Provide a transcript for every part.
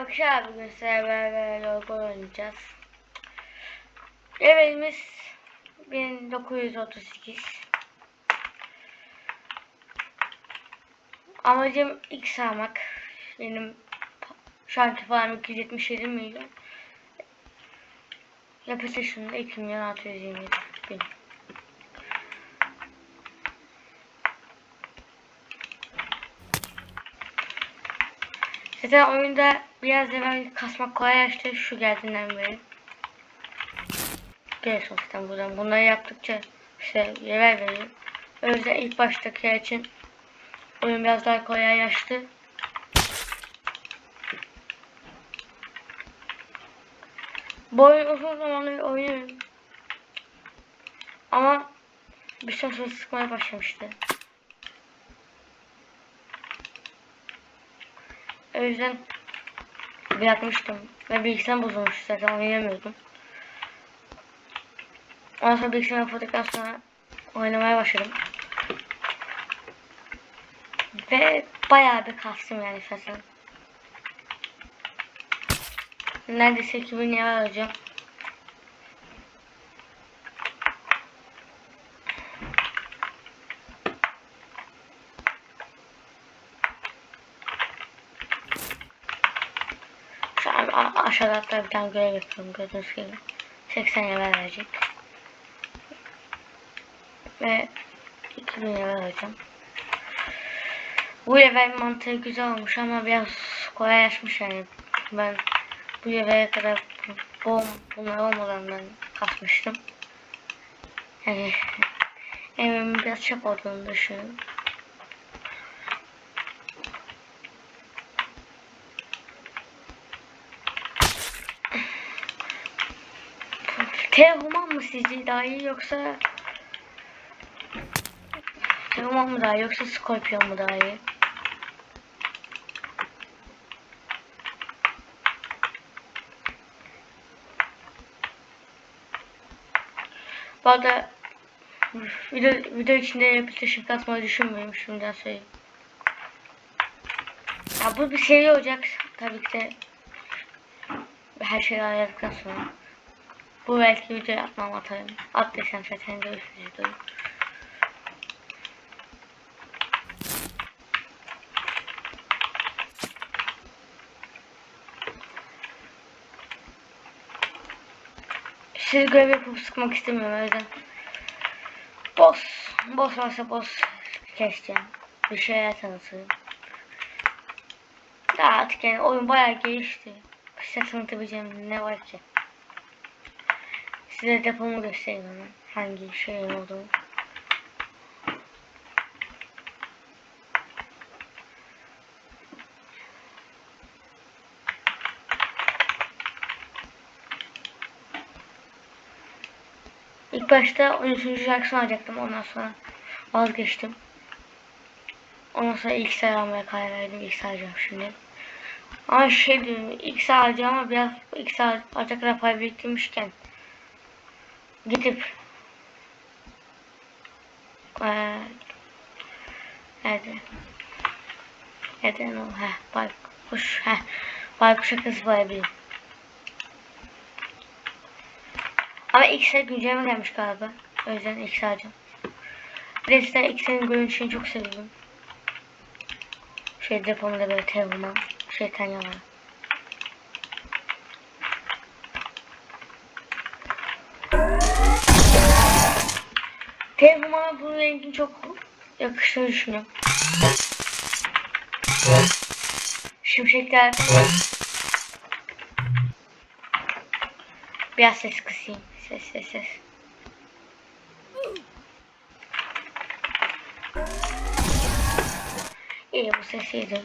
arkadaşlar bugün sizlerle beraber LoL oynayacağız. Levelimiz 1938. Amacım X almak. Benim şu anki falan 277 milyon. Yapısı şunda 2 milyon 627 bin. Zaten oyunda biraz evvel kasmak kolaylaştı şu geldiğinden beri. Görüyorsun zaten buradan. Bunları yaptıkça işte level veriyor. O ilk baştaki için oyun biraz daha kolaylaştı. Bu oyun uzun zamandır oynuyorum. Ama bir süre sonra sıkmaya başlamıştı. O yüzden bırakmıştım. Ve bilgisayarım bozulmuş zaten oynayamıyordum. Ondan sonra bilgisayarı kapattıktan sonra oynamaya başladım. Ve bayağı bir kastım yani şahsen. Neredeyse 2000 lira alacağım. Aşağıda hatta bir tane görev yapıyorum gördüğünüz gibi. 80 lira verecek. Ve 2000 lira alacağım. Bu level mantığı güzel olmuş ama biraz kolaylaşmış yani. Ben bu levele kadar bom bunlar olmadan ben kasmıştım. Yani evimin biraz çap olduğunu düşünüyorum. Teoman mı sizce daha iyi yoksa Teoman mı daha iyi yoksa Scorpion mu daha iyi? Bu arada video, video içinde yapıştırışım kasmayı düşünmüyorum şimdiden söyleyeyim. Ya bu bir seri olacak tabii ki de her şeyi ayarladıktan sonra. Bu belki video atmam atarım. At desem zaten görüşürüz videoyu. Siz görev yapıp sıkmak istemiyorum o yüzden. Boss. Boss varsa boss keseceğim. Bir şeyler tanıtırım. Ya artık yani oyun bayağı gelişti. Size tanıtabileceğim ne var ki? Size depomu göstereyim hemen. Hangi şeyin olduğunu. İlk başta 13. şarkısını alacaktım ondan sonra vazgeçtim. Ondan sonra ilk almaya karar verdim. İlk alacağım şimdi. Ama şey diyorum ilk alacağım ama biraz ilk alacak kadar para biriktirmişken gidip eee nerede? Nereden o? Heh, baykuş. Heh, baykuşa kız bayabilirim. Ama X'e güncelleme gelmiş galiba. O yüzden X alacağım. Bir de size X'in görünüşünü çok seviyorum. Şey depomda böyle telefona şeytan yalan. Telefona bu rengin çok yakıştığını düşünüyorum. Şimşekler Biraz ses kısayım. Ses ses ses. İyi bu ses iyiydi.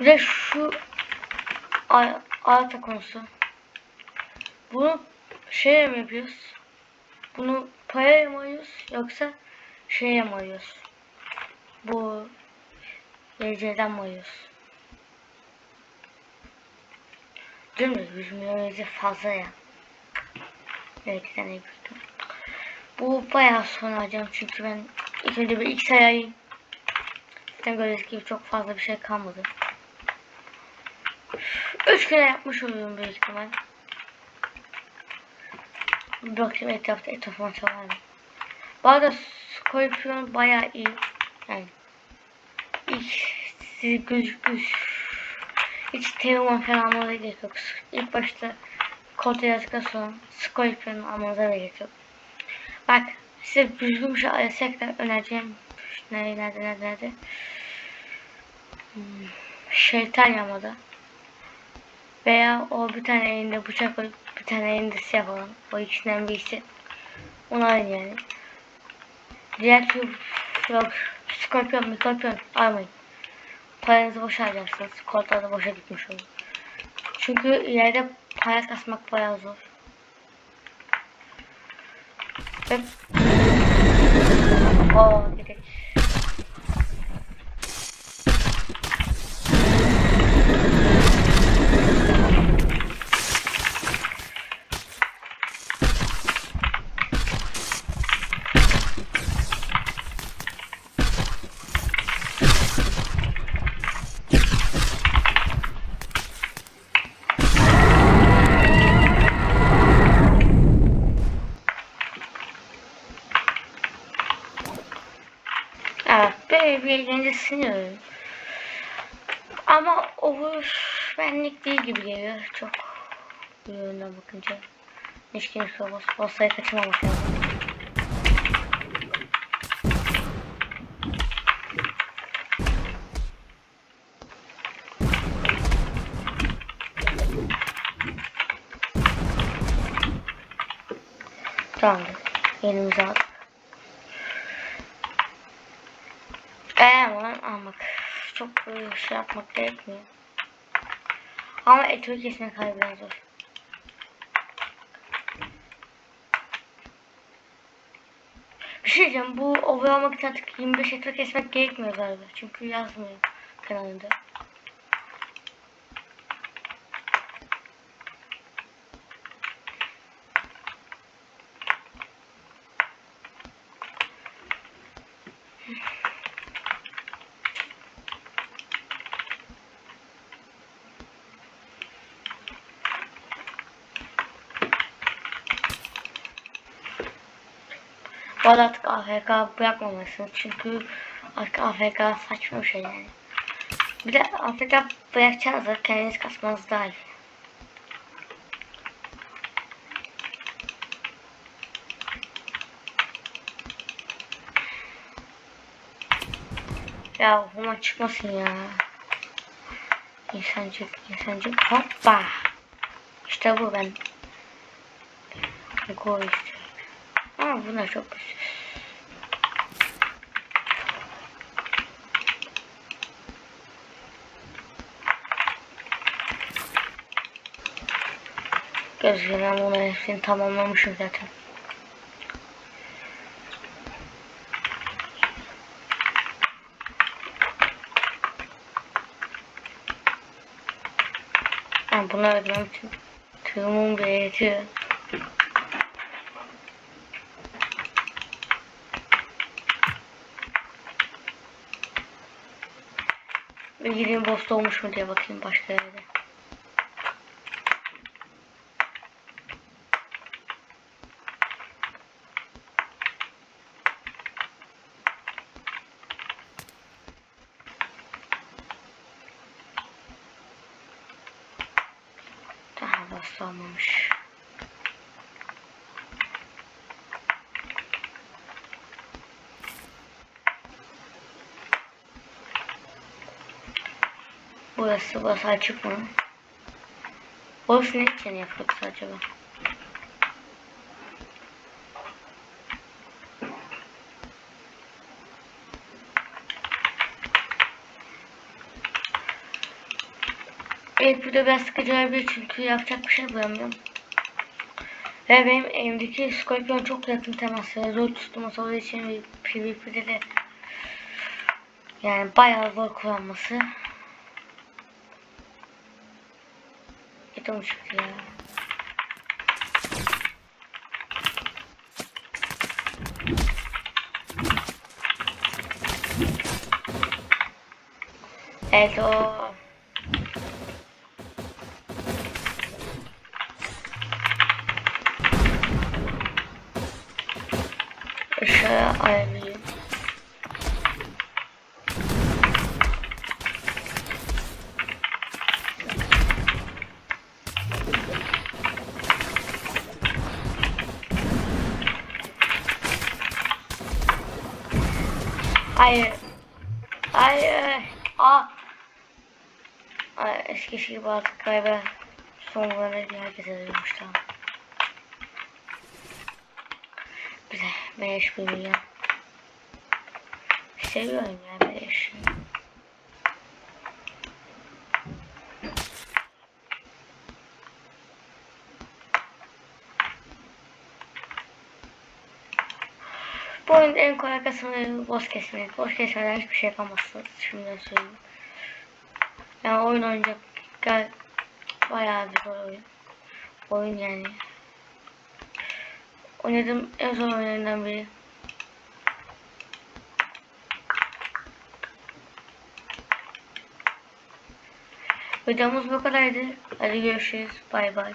Bir de şu alta konusu. Bunu şeye mi yapıyoruz? Bunu paraya mı yoksa şeye mi alıyoruz? Bu VC'den mi alıyoruz? Dümdüz 100 milyon VC fazla ya. Belki de ne büyüktüm. Bu bayağı sonra alacağım çünkü ben ilk önce bir X ayayım. Zaten gördüğünüz gibi çok fazla bir şey kalmadı. Üç kere yapmış oluyorum büyük ihtimal. Bir bakayım etrafta etrafıma çalar mı? Bu arada Scorpion bayağı iyi. Yani ilk sizi gözükür. Hiç Teoman falan almanıza gerek yok. İlk başta kod yazdıktan sonra Scorpion almanıza da gerek yok. Bak size düzgün bir şey tekrar önereceğim. Nerede nerede nerede nerede? Hmm, şeytan yamada. Veya o bir tane elinde bıçak koyup bir tane siyah olan. O ikisinden birisi. Onu alın yani. Diğer türlü yok. Skorpiyon, mikorpiyon almayın. Paranızı boşa harcarsınız. Kodlar da boşa gitmiş olur. Çünkü ileride para kasmak bayağı zor. Ve... Oo, direkt. Evet, böyle bir siniyorum. Ama olur benlik değil gibi geliyor. Çok bir yönden bakınca. Kimse olmaz. Olsayı kaçırmamak lazım. Tamamdır. Elimize aldık. Eee lan almak. Çok şey yapmak gerekmiyor. Ama etüyü kesmek harbiden zor. Bir şey diyeceğim. Bu over almak için artık 25 etüyü kesmek gerekmiyor galiba. Çünkü yazmıyor kanalında. Arada artık AFK bırakmamalısınız. Çünkü artık AFK saçma bir şey yani. Bir de AFK bırakacağınızda kendiniz kasmanız daha iyi. Ya bu maç çıkmasın ya. İnsancık, insancık. Hoppa. İşte bu ben. İstiyorum. Ama bunlar çok. Gözüküyor ben bunların hepsini tamamlamışım zaten. Ben bunu öğrenmem için tığımın bir gideyim boss olmuş mu diye bakayım başka yerde. Daha boss olmamış. Burası burası açık mı? Burası ne için yapıyoruz acaba? Evet burada biraz sıkıcı olabilir çünkü yapacak bir şey bulamıyorum. Ve benim elimdeki Scorpion çok yakın temasla zor tutulması olduğu için PvP'de de yani bayağı zor kullanması. Kötü olmuş ya. Evet o. Işığı ayarlayalım. Hayır. Hayır. Aa. Ay, eskisi gibi artık galiba sonlarına herkes yazıyormuş tamam. Güzel. Bir milyon. Seviyorum ya beleş. Bu oyunun en kolay kısmı boss kesmek. Boss kesmeden hiçbir şey yapamazsınız. Şimdiden söyleyeyim. Yani oyun oynayacak gel bayağı bir zor oyun. Oyun yani. Oynadığım en zor oyunlarından biri. Videomuz bu kadardı. Hadi görüşürüz. Bay bay.